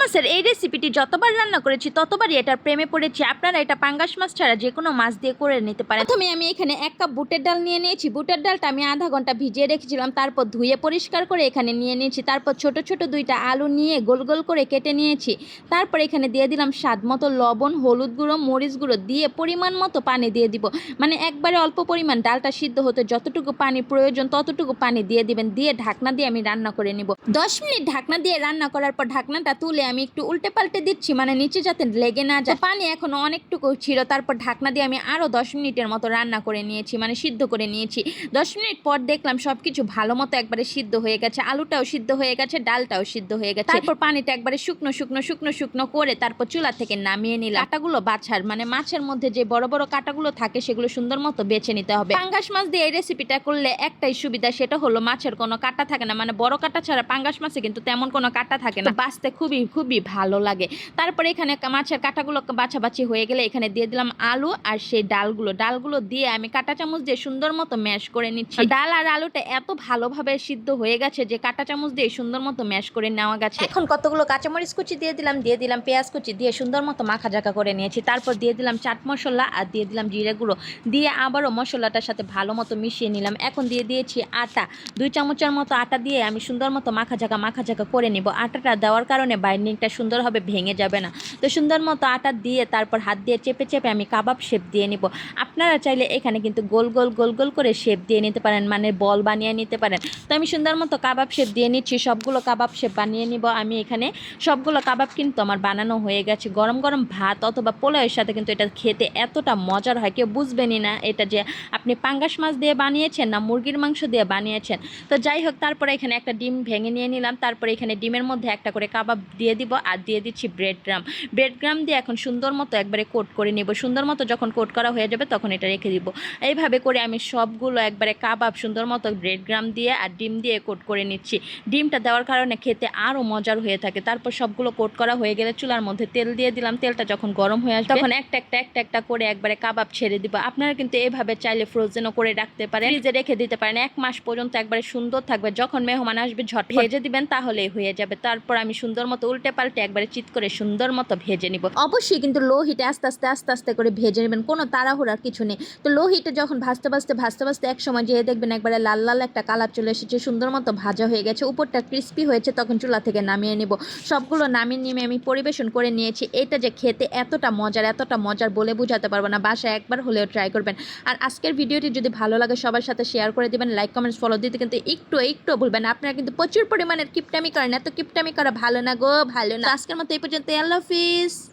মাছের এই রেসিপিটি যতবার রান্না করেছি, ততবারই এটার প্রেমে পড়েছি। আপনারা এটা পাঙ্গাস মাছ ছাড়া যে কোনো মাছ দিয়ে করে নিতে পারেন। প্রথমে আমি এখানে এক কাপ বুটের ডাল নিয়ে নিয়েছি। বুটের ডালটা আমি আধা ঘণ্টা ভিজিয়ে রেখেছিলাম। তারপর ধুয়ে পরিষ্কার করে এখানে নিয়ে নিয়েছি। তারপর ছোট ছোট দুইটা আলু নিয়ে গোল গোল করে কেটে নিয়েছি। তারপর এখানে দিয়ে দিলাম স্বাদ মতো লবণ, হলুদ গুঁড়ো, মরিচ গুঁড়ো দিয়ে পরিমাণ মতো পানি দিয়ে দিব। মানে একবারে অল্প পরিমাণ ডালটা সিদ্ধ হতে যতটুকু পানি প্রয়োজন ততটুকু পানি দিয়ে দিবেন। দিয়ে ঢাকনা দিয়ে আমি রান্না করে নিব। দশ মিনিট ঢাকনা দিয়ে রান্না করার পর ঢাকনাটা তুলে আমি একটু উল্টে পাল্টে দিচ্ছি মানে নিচে যাতে লেগে না যায়। পানি এখনও অনেকটুকু ছিল তারপর ঢাকনা দিয়ে আমি আরও দশ মিনিটের মতো রান্না করে নিয়েছি মানে সিদ্ধ করে নিয়েছি। দশ মিনিট পর দেখলাম সব কিছু ভালো মতো একবারে সিদ্ধ হয়ে গেছে আলুটাও সিদ্ধ হয়ে গেছে ডালটাও সিদ্ধ হয়ে গেছে। তারপর পানিটা একবারে শুকনো শুকনো শুকনো শুকনো করে তারপর চুলা থেকে নামিয়ে নিলাম। কাটাগুলো বাছার মানে মাছের মধ্যে যে বড় বড় কাটাগুলো থাকে সেগুলো সুন্দর মতো বেছে নিতে হবে। পাঙ্গাস মাছ দিয়ে এই রেসিপিটা করলে একটাই সুবিধা সেটা হলো মাছের কোনো কাটা থাকে না মানে বড় কাটা ছাড়া পাঙ্গাস মাছে কিন্তু তেমন কোনো কাটা থাকে না। বাঁচতে খুবই খুবই ভালো লাগে। তারপরে এখানে মাছের কাটাগুলো বাছাবাছি হয়ে গেলে এখানে দিয়ে দিলাম আলু আর সেই ডালগুলো। ডালগুলো দিয়ে আমি কাটা চামচ দিয়ে সুন্দর মতো ম্যাশ করে নিচ্ছি। ডাল আর আলুটা এত ভালোভাবে সিদ্ধ হয়ে গেছে যে কাটা চামচ দিয়ে সুন্দর মতো ম্যাশ করে নেওয়া গেছে। এখন কতগুলো কাঁচামরিচ কুচি দিয়ে দিলাম দিয়ে দিলাম পেঁয়াজ কুচি দিয়ে সুন্দর মতো মাখা জাকা করে নিয়েছি। তারপর দিয়ে দিলাম চাট মশলা আর দিয়ে দিলাম জিরে গুঁড়ো। দিয়ে আবারও মশলাটার সাথে ভালো মতো মিশিয়ে নিলাম। এখন দিয়ে দিয়েছি আটা। দুই চামচের মতো আটা দিয়ে আমি সুন্দর মতো মাখা জাকা মাখা জাকা করে নিব। আটাটা দেওয়ার কারণে বাইন্ডিংটা সুন্দরভাবে ভেঙে যাবে না। তো সুন্দর মতো আটা দিয়ে তারপর হাত দিয়ে চেপে চেপে আমি কাবাব শেপ দিয়ে নিব। আপনারা চাইলে এখানে কিন্তু গোল গোল গোল গোল করে শেপ দিয়ে নিতে পারেন মানে বল বানিয়ে নিতে পারেন। তো আমি সুন্দর মতো কাবাব শেপ দিয়ে নিচ্ছি, সবগুলো কাবাব শেপ বানিয়ে নিব। আমি এখানে সবগুলো কাবাব কিন্তু আমার বানানো হয়ে গেছে। গরম গরম ভাত অথবা পোলাওয়ের সাথে কিন্তু এটা খেতে এতটা মজার হয়, কেউ বুঝবেনই না এটা যে আপনি পাঙ্গাস মাছ দিয়ে বানিয়েছেন না মুরগির মাংস দিয়ে বানিয়েছেন। তো যাই হোক, তারপরে এখানে একটা ডিম ভেঙে নিয়ে নিলাম। তারপরে এখানে ডিমের মধ্যে একটা করে কাবাব দিয়ে দিব আর দিয়ে দিচ্ছি ব্রেড গ্রাম ব্রেড গ্রাম দিয়ে এখন সুন্দর মতো একবারে কোট করে নেব। সুন্দর মতো যখন কোট করা হয়ে যাবে তখন এটা রেখে দিব। এইভাবে করে আমি সবগুলো একবারে কাবাব সুন্দর মতো ব্রেড গ্রাম দিয়ে আর ডিম দিয়ে কোট করে নিচ্ছি। ডিমটা দেওয়ার কারণে খেতে আরও মজার হয়ে থাকে। তারপর সবগুলো কোট করা হয়ে গেলে চুলার মধ্যে তেল দিয়ে দিলাম। তেলটা যখন গরম হয়ে আসবে তখন একটা একটা একটা একটা করে একবারে কাবাব ছেড়ে দিব। আপনারা কিন্তু এভাবে চাইলে ফ্রোজেনও করে রাখতে পারেন। ফ্রিজে রেখে দিতে পারেন। এক মাস পর্যন্ত একবারে সুন্দর থাকবে। যখন মেহমান আসবে ঝট ভেজে দিবেন, তাহলেই হয়ে যাবে। তারপর আমি সুন্দর মতো উল্টে পাল্টে একবারে চিত করে সুন্দর মতো ভেজে নিব। অবশ্যই কিন্তু লো হিটে আস্তে আস্তে আস্তে আস্তে করে ভেজে নেবেন, কোনো তাড়াহুড়ার কিছু নেই। তো লো হিটে যখন ভাজতে ভাজতে ভাজতে ভাজতে এক সময় যেয়ে দেখবেন একবারে লাল লাল একটা কালার চলে এসেছে, সুন্দর মতো ভাজা হয়ে গেছে, উপরটা ক্রিস্পি হয়েছে, তখন চুলা থেকে নামিয়ে নিব। সবগুলো নামিয়ে নিয়ে আমি পরিবেশন করে নিয়েছি। এটা যে খেতে এতটা মজার এতটা মজার বলে বোঝাতে পারব না, বাসায় একবার হলেও ট্রাই করবেন। আর আজকের ভিডিওটি যদি ভালো লাগে, সবার সাথে শেয়ার করে দিবেন লাইক কমেন্টস ফলো দিতে কিন্তু একটু একটু ভুলবেন আপনারা কিন্তু প্রচুর পরিমাণের কিপটামি করেন, এত কিপটামি করা ভালো না গো। ভালো না। আজকের মতো এই পর্যন্ত আল্লাহ হাফিজ।